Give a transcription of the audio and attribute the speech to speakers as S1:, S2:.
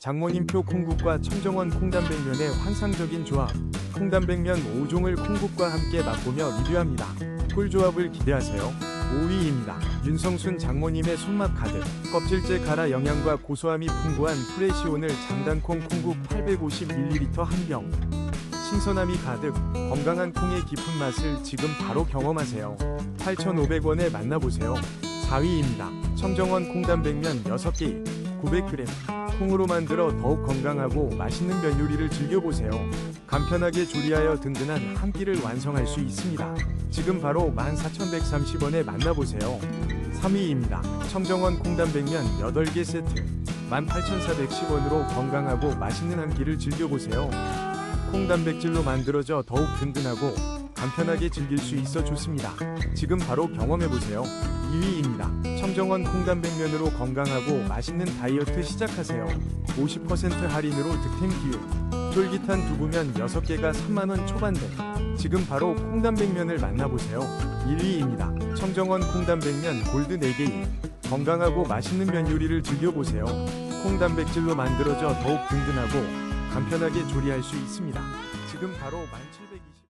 S1: 장모님표 콩국과 청정원 콩단백면의 환상적인 조합. 콩단백면 5종을 콩국과 함께 맛보며 리뷰합니다. 꿀조합을 기대하세요. 5위입니다. 윤성순 장모님의 손맛 가득. 껍질째 갈아 영양과 고소함이 풍부한 프레시오늘 장단콩 콩국 850ml 한 병. 신선함이 가득 건강한 콩의 깊은 맛을 지금 바로 경험하세요. 8,500원에 만나보세요. 4위입니다. 청정원 콩단백면 6개 900g 콩으로 만들어 더욱 건강하고 맛있는 면 요리를 즐겨보세요. 간편하게 조리하여 든든한 한 끼를 완성할 수 있습니다. 지금 바로 14,130원에 만나보세요. 3위입니다. 청정원 콩단백면 8개 세트 18,410원으로 건강하고 맛있는 한 끼를 즐겨보세요. 콩 단백질로 만들어져 더욱 든든하고 간편하게 즐길 수 있어 좋습니다. 지금 바로 경험해보세요. 2위입니다. 청정원 콩단백면으로 건강하고 맛있는 다이어트 시작하세요. 50% 할인으로 득템 기회. 쫄깃한 두부면 6개가 3만원 초반대. 지금 바로 콩단백면을 만나보세요. 1위입니다. 청정원 콩단백면 골드 4개. 건강하고 맛있는 면 요리를 즐겨보세요. 콩 단백질로 만들어져 더욱 든든하고 간편하게 조리할 수 있습니다. 지금 바로 1700원